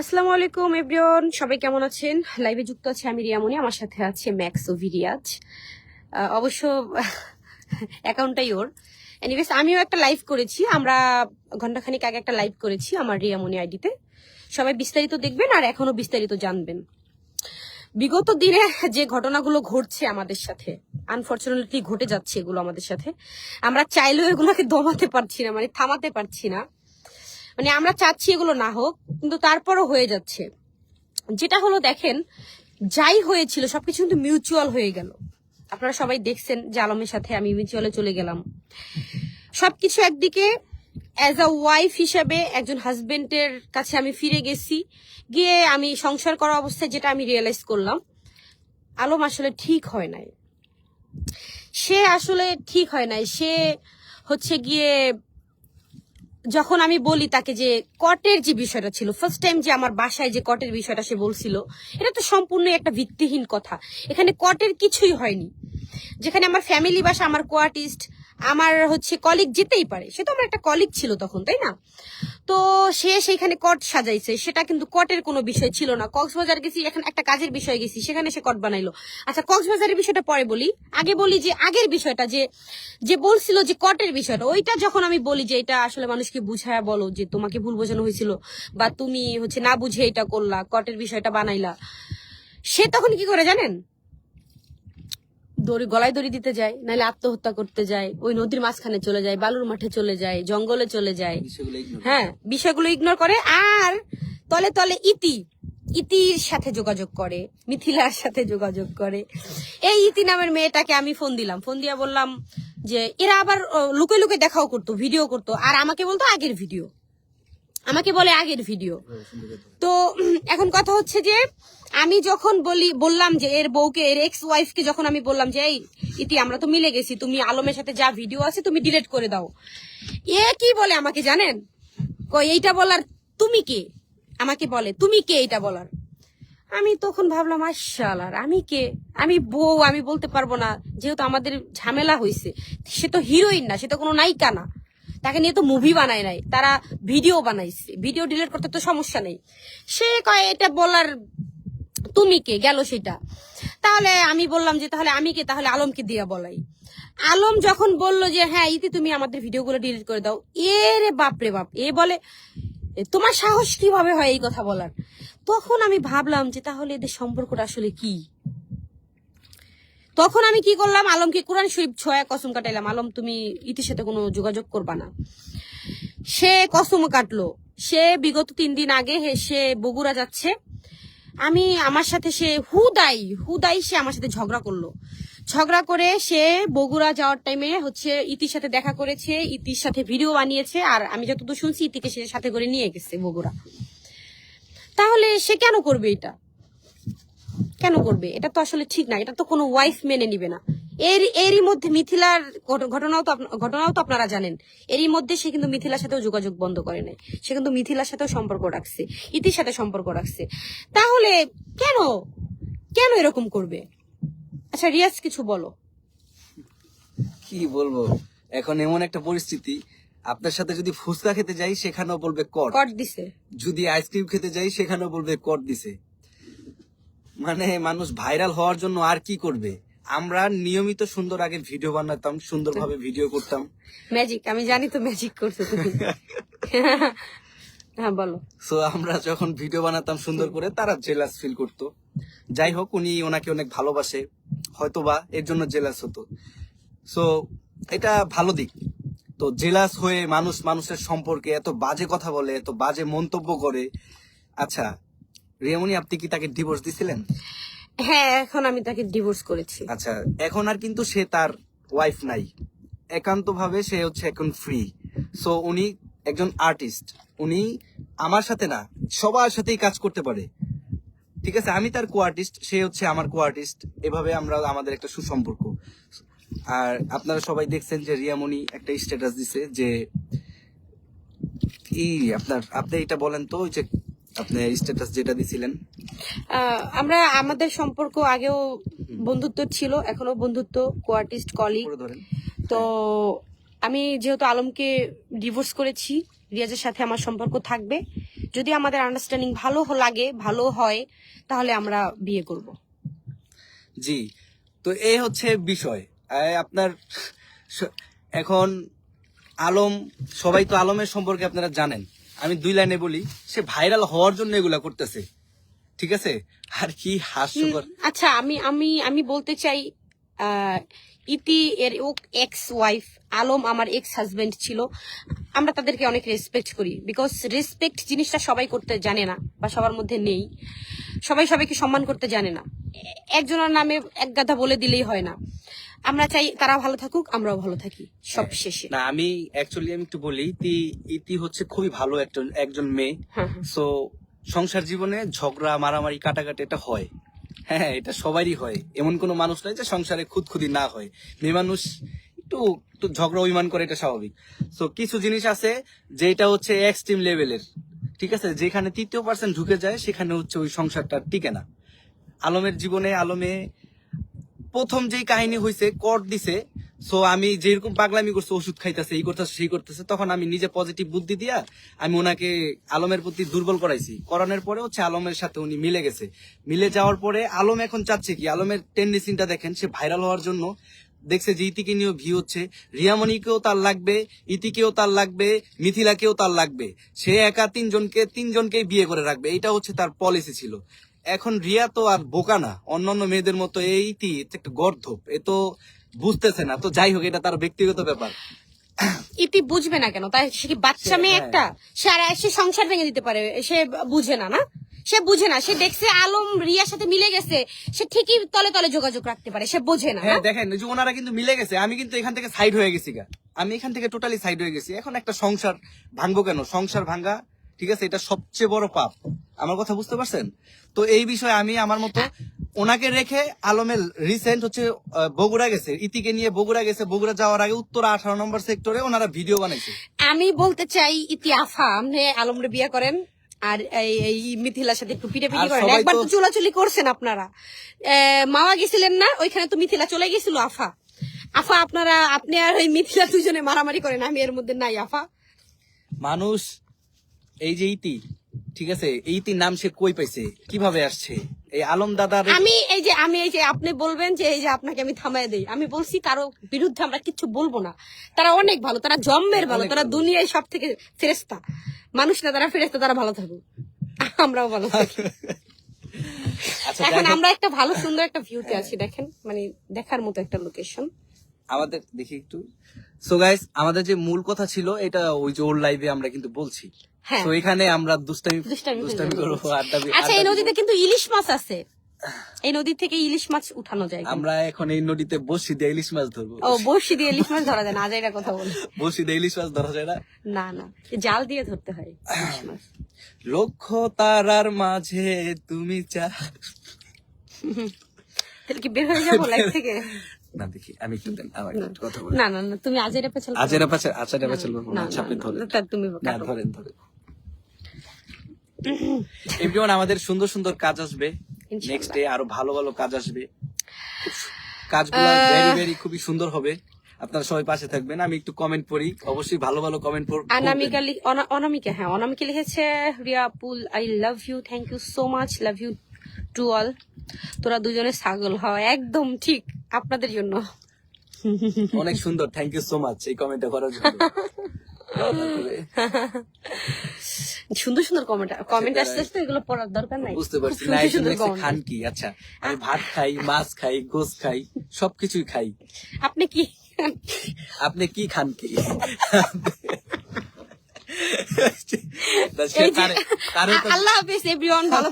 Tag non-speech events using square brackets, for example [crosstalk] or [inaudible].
আসসালামু আলাইকুম, এভরিওয়ান। সবাই কেমন আছেন? লাইভে যুক্ত আছে আমি রিয়ামনি আমার সাথে আছে ম্যাক্স ও ভিরিয়াজ। অবশ্য [laughs] অ্যাকাউন্টটাই ওর। এনিওয়েজ আমিও একটা লাইভ করেছি। আমরা ঘন্টাখানিক আগে একটা লাইভ করেছি আমার রিয়ামনি আইডিতে। সবাই বিস্তারিত দেখবেন আর এখনও বিস্তারিত জানবেন। বিগত দিনে যে ঘটনাগুলো ঘটছে আমাদের সাথে আনফর্চুনেটলি ঘটে যাচ্ছে এগুলো আমাদের সাথে, আমরা চাইলেও এগুলোকে দমাতে পারছি না মানে থামাতে পারছি না। মানে আমরা চাচ্ছি এগুলো না হোক, কিন্তু তারপরও হয়ে যাচ্ছে। যেটা হলো দেখেন, যাই হয়েছিল, সবকিছু কিন্তু মিউচুয়াল হয়ে গেল। আপনারা সবাই দেখছেন যে আলমের সাথে আমি মিউচুয়ালে চলে গেলাম। সবকিছু একদিকে অ্যাজ আ ওয়াইফ হিসাবে একজন হাজবেন্ডের কাছে আমি ফিরে গেছি। গিয়ে আমি সংসার করা অবস্থায় যেটা আমি রিয়েলাইজ করলাম, আলম আসলে ঠিক হয় নাই। সে আসলে ঠিক হয় নাই। সে হচ্ছে গিয়ে যখন আমি বলি তাকে যে কটের যে বিষয়টা ছিল ফার্স্ট টাইম যে আমার বাসায় যে কটের বিষয়টা সে বলছিল, এটা তো সম্পূর্ণ একটা ভিত্তিহীন কথা। এখানে কটের কিছুই হয়নি। যেখানে আমার ফ্যামিলি বাসা, আমার কোয়ার্টিস্ট আমার হচ্ছে কলিগ যেতেই পারে, সে তো আমার একটা কলিগ ছিল তখন, তাই না? তো সে সেইখানে কট সাজাইছে। সেটা কিন্তু কটের কোনো বিষয় ছিল না। কক্সবাজার গেছি, এখন একটা কাজের বিষয় গেছি, সেখানে সে কট বানাইলো। আচ্ছা কক্সবাজারের বিষয়টা পরে বলি। আগে বলি যে, আগের বিষয়টা যে যে বলছিল যে কটের বিষয়টা, ওইটা যখন আমি বলি যে, এটা আসলে মানুষকে বুঝায় বলো যে, তোমাকে ভুল বোঝানো হয়েছিল বা তুমি হচ্ছে না বুঝে এটা করলা, কটের বিষয়টা বানাইলা। সে তখন কি করে জানেন? দড়ি গলায় দড়ি দিতে যায় নাহলে আত্মহত্যা করতে যায় ওই নদীর মাঝখানে চলে যায় বালুর মাঠে চলে যায় জঙ্গলে চলে যায়। হ্যাঁ বিষয়গুলো ইগনোর করে আর তলে তলে ইতি ইতির সাথে যোগাযোগ করে মিথিলার সাথে যোগাযোগ করে। এই ইতি নামের মেয়েটাকে আমি ফোন দিলাম। ফোন দিয়া বললাম যে এরা আবার লুকে লুকে দেখাও করতো ভিডিও করতো আর আমাকে বলতো আগের ভিডিও আমাকে বলে আগের ভিডিও করে। তো এখন কথা হচ্ছে যে আমি যখন বলি, বললাম যে এর বউকে, এর এক্স ওয়াইফকে যখন আমি বললাম যে, এই, ইতি, আমরা তো মিলে গেছি, তুমি আলমের সাথে যা ভিডিও আছে, তুমি ডিলিট করে দাও। এ কি বলে আমাকে জানেন? কই এইটা বলার তুমি কে? আমাকে বলে, তুমি কে এইটা বলার? আমি তখন ভাবলাম আশালার আমি কে? আমি বউ, আমি বলতে পারব না। যেহেতু আমাদের ঝামেলা হয়েছে সে তো হিরোইন না, সে তো কোনো নায়িকা না। তাকে নিয়ে তো মুভি বানায় নাই, তারা ভিডিও বানাইছে। ভিডিও ডিলিট করতে তো সমস্যা নেই। সে কয়, এটা বলার তুমি কে? গেল সেটা। তাহলে আমি বললাম যে, তাহলে আমি কে? তাহলে আলমকে দিয়া বলাই। আলম যখন বলল যে হ্যাঁ ইতি তুমি আমাদের ভিডিওগুলো ডিলিট করে দাও এ রে বাপ রে বাপ, এ বলে তোমার সাহস কীভাবে হয় এই কথা বলার? তখন আমি ভাবলাম যে, তাহলে এদের সম্পর্কটা আসলে কি? তখন আমি কি করলাম? আলমকে কোরআন শরীফ ছয়া কসম কাটাইলাম। আলম, তুমি ইতির সাথে কোনো যোগাযোগ করবা না। সে কসম কাটলো। সে বিগত তিন দিন আগে সে বগুড়া যাচ্ছে। আমি আমার সাথে সে, হুদাই হুদাই সে আমার সাথে ঝগড়া করল। ঝগড়া করে সে বগুড়া যাওয়ার টাইমে হচ্ছে ইতির সাথে দেখা করেছে, ইতির সাথে ভিডিও বানিয়েছে, আর আমি যতদূর শুনছি, ইতিকে সে সাথে করে নিয়ে গেছে বগুড়া। তাহলে সে কেন করবে এটা? কেন করবে? এটা তো আসলে ঠিক না এটা তো কোনো ওয়াইফ মেনে নিবে না। এর এরই মধ্যে মিথিলার ঘটনাও তো ঘটনাও তো আপনারা জানেন। এরই মধ্যে সে কিন্তু মিথিলার সাথেও যোগাযোগ বন্ধ করে নাই। সে কিন্তু মিথিলার সাথেও সম্পর্ক রাখছে ইতির সাথে সম্পর্ক রাখছে। তাহলে কেন? কেন এরকম করবে? আচ্ছা রিয়াজ কিছু বলো। কি বলব? এখন এমন একটা পরিস্থিতি আপনার সাথে যদি ফুচকা খেতে যাই সেখানেও বলবে কট কট দিছে। যদি আইসক্রিম খেতে যাই সেখানেও বলবে কট দিছে। মানে মানুষ ভাইরাল হওয়ার জন্য আর কি করবে? আমরা নিয়মিত সুন্দর আগে ভিডিও বানাতাম সুন্দরভাবে ভিডিও করতাম। ম্যাজিক আমি জানি তো ম্যাজিক করছ তুমি। হ্যাঁ বলো। সো আমরা যখন ভিডিও বানাতাম সুন্দর করে তারা জেলাস ফিল করতো। যাই হোক উনি ওনাকে অনেক ভালোবাসে হয়তোবা এর জন্য জেলাস হতো। সো এটা ভালো দিক। তো জেলাস হয়ে মানুষ মানুষের সম্পর্কে এত বাজে কথা বলে এত বাজে মন্তব্য করে। আচ্ছা রিয়ামনি আপনি কি তাকে ডিভোর্স দিছিলেন? হ্যাঁ এখন আমি তাকে ডিভোর্স করেছি। আচ্ছা এখন আর কিন্তু সে তার ওয়াইফ নাই। একান্ত ভাবে সে হচ্ছে এখন ফ্রি সো উনি একজন আর্টিস্ট উনি আমার সাথে না সবার সাথেই কাজ করতে পারে। ঠিক আছে? আমি তার কো আর্টিস্ট সে হচ্ছে আমার কো আর্টিস্ট এভাবে আমরা আমাদের একটা সুসম্পর্ক। আর আপনারা সবাই দেখছেন যে রিয়ামণি একটা স্ট্যাটাস দিছে যে কি আপনার আপনি এটা বলেন তো ওই যে আপনি স্ট্যাটাস যেটা দিছিলেন? আমরা আমাদের সম্পর্ক আগেও বন্ধুত্ব ছিল এখনও বন্ধুত্ব কোয়ার্টিস্ট কলিগ তো আমি যেহেতু আলমকে ডিভোর্স করেছি রিয়াজের সাথে আমার সম্পর্ক থাকবে। যদি আমাদের আন্ডারস্ট্যান্ডিং ভালো লাগে ভালো হয় তাহলে আমরা বিয়ে করব। জি তো এই হচ্ছে বিষয়। আপনার এখন আলম সবাই তো আলমের সম্পর্কে আপনারা জানেন। আমি দুই লাইনে বলি, সে ভাইরাল হওয়ার জন্য এগুলা করতেছে। ঠিক আছে? আর কি হাস্যকর। আচ্ছা আমি আমি আমি বলতে চাই ইতি এর এক্স ওয়াইফ আলম আমার এক্স হাজবেন্ড ছিল। আমরা তাদেরকে অনেক রেসপেক্ট করি বিকজ রেসপেক্ট জিনিসটা সবাই করতে জানে না বা সবার মধ্যে নেই। সবাই সবাইকে সম্মান করতে জানে না। একজনের নামে এক গাধা বলে দিলেই হয় না। আমরা চাই তারা ভালো থাকুক আমরাও ভালো থাকি সব শেষে। না আমি অ্যাকচুয়ালি আমি একটু বলি ইতি ইতি হচ্ছে খুবই ভালো একজন একজন মেয়ে। হ্যাঁ, হ্যাঁ। সো সংসার জীবনে ঝগড়া মারামারি কাটাকাটি এটা হয়। হ্যাঁ এটা সবারই হয়। এমন কোনো মানুষ নয় যে সংসারে খুদখুদি না হয়। মেয়ে মানুষ একটু একটু ঝগড়া অভিমান করে, এটা স্বাভাবিক। সো কিছু জিনিস আছে যেটা হচ্ছে এক্সট্রিম লেভেলের ঠিক আছে? যেখানে তৃতীয় পার্সেন্ট ঢুকে যায়, সেখানে হচ্ছে ওই সংসারটা টিকে না। আলমের জীবনে আলমে প্রথম যেই কাহিনী হয়েছে কর দিছে সো আমি যেরকম পাগলামি করছে, ওষুধ খাইতেছে, এই করতেছে, সেই করতেছে, তখন আমি নিজে পজিটিভ বুদ্ধি দিয়া আমি ওনাকে আলমের প্রতি দুর্বল করাইছি। করানোর পরে হচ্ছে আলমের সাথে উনি মিলে গেছে। মিলে যাওয়ার পরে আলম এখন চাচ্ছে কি, আলমের টেন্ডেন্সিটা দেখেন, সে ভাইরাল হওয়ার জন্য দেখছে যে ইতিকে নিয়েও ভি হচ্ছে। রিয়ামণিকেও তার লাগবে, ইতিকেও তার লাগবে, মিথিলাকেও তার লাগবে। সে একা তিনজনকে, তিনজনকেই বিয়ে করে রাখবে। এটা হচ্ছে তার পলিসি ছিল। এখন রিয়া তো আর বোকা না। অন্যান্য মেয়েদের মতো এই ইতি একটা গর্ধপ এ তো বুঝতেছে না। তো যাই হোক এটা তার ব্যক্তিগত ব্যাপার। ইতি বুঝবে না কেন? তাই সে কি বাচ্চা মেয়ে হ্যাঁ। একটা সে আর সে সংসার ভেঙে দিতে পারে। সে বুঝে না না? সে বুঝে না। সে দেখছে আলম রিয়ার সাথে মিলে গেছে। সে ঠিকই তলে তলে যোগাযোগ রাখতে পারে। সে বোঝে না হ্যাঁ দেখেন যে ওনারা কিন্তু মিলে গেছে। আমি কিন্তু এখান থেকে সাইড হয়ে গেছি গা। আমি এখান থেকে টোটালি সাইড হয়ে গেছি। এখন একটা সংসার ভাঙবো কেন? সংসার ভাঙ্গা ঠিক আছে এটা সবচেয়ে বড় পাপ। আমার কথা বুঝতে পারছেন? তো এই বিষয়ে আমি আমার মতো ওনাকে রেখে আলমের রিসেন্ট হচ্ছে বগুড়া গেছে। ইতিকে নিয়ে বগুড়া গেছে। বগুড়া যাওয়ার আগে উত্তরা আঠারো নম্বর সেক্টরে ওনারা ভিডিও বানাইছে। আমি বলতে চাই ইতি আফা আপনি আলমরে বিয়ে করেন আর এই মিথিলার সাথে একটু পিটে পিটে আর করেন। একবার তো- চুলাচুলি করছেন আপনারা। মামা গেছিলেন না ওইখানে তো মিথিলা চলে গেছিল আফা। আফা আপনারা আপনি আর ওই মিথিলা দুজনে মারামারি করেন আমি এর মধ্যে নাই আফা। মানুষ এই যে ইতি ঠিক আছে এই ইতির নাম সে কই পাইছে? কীভাবে আসছে? এই আলম দাদার আমি এই যে আমি এই যে আপনি বলবেন যে এই যে আপনাকে আমি থামায় দেই আমি বলছি কারও বিরুদ্ধে আমরা কিচ্ছু বলব না। তারা অনেক ভালো তারা জন্মের ভালো তারা। দুনিয়ায় সব থেকে ফেরেস্তা মানুষ না তারা ফেরেস্তা তারা ভালো থাকুক। আমরাও ভালো থাকি। আচ্ছা এখন আমরা একটা ভালো সুন্দর একটা ভিউতে আছি দেখেন মানে দেখার মতো একটা লোকেশন আমাদের দেখি একটু। সো গাইস আমাদের যে মূল কথা ছিল এটা ওই যে ওর লাইভে আমরা কিন্তু বলছি। তো এখানে আমরা দুষ্টামি দুষ্টামি করব। আড্ডা আচ্ছা এই নদীতে কিন্তু ইলিশ মাছ আছে। এই নদী থেকে ইলিশ মাছ উঠানো যায় আমরা এখন এই নদীতে বসি দিয়ে ইলিশ মাছ ধরবো। ও বড়শি দিয়ে ইলিশ মাছ ধরা যায় না আজ এটা কথা বলি। বসি দিয়ে ইলিশ মাছ ধরা যায় না? না না জাল দিয়ে ধরতে হয় ইলিশ মাছ। লক্ষ তারার মাঝে তুমি চা তাহলে কি বের হয়ে যাব লাইফ থেকে? না দেখি আমি একটু দেন একটু কথা বলি। না না না তুমি আজের পেছাল আজেরা পাশে আচারা পাশে বলব না, তুমি না। ধরেন ধরেন। এভরিওয়ান আমাদের সুন্দর সুন্দর কাজ আসবে। নেক্সট ডে আরও ভালো ভালো কাজ আসবে। কাজগুলো ভেরি ভেরি খুবই সুন্দর হবে। আপনারা সবাই পাশে থাকবেন। আমি একটু কমেন্ট পড়ি। অবশ্যই ভালো ভালো কমেন্ট অনামিকা লি- অনামিকা হ্যাঁ অনামিকা লিখেছে রিয়া পুল I love you thank you so much love you to all তোরা দুজনে ছাগল হওয়া একদম ঠিক আপনাদের জন্য। অনেক সুন্দর থ্যাংক ইউ সো মাচ এই কমেন্টটা করার জন্য। [laughs] সুন্দর সুন্দর কমেন্ট কমেন্ট আসতে আসতে এগুলো পড়ার দরকার নাই। বুঝতে পারছি। খুব না সুন্দর একজন সুন্দর লেখছে comment। খান কি আচ্ছা আমি ভাত খাই মাছ খাই গোস খাই সবকিছুই খাই। আপনি কি আপনি কি খান কি আল্লাহ হাফিজ এভরিওয়ান ভালো।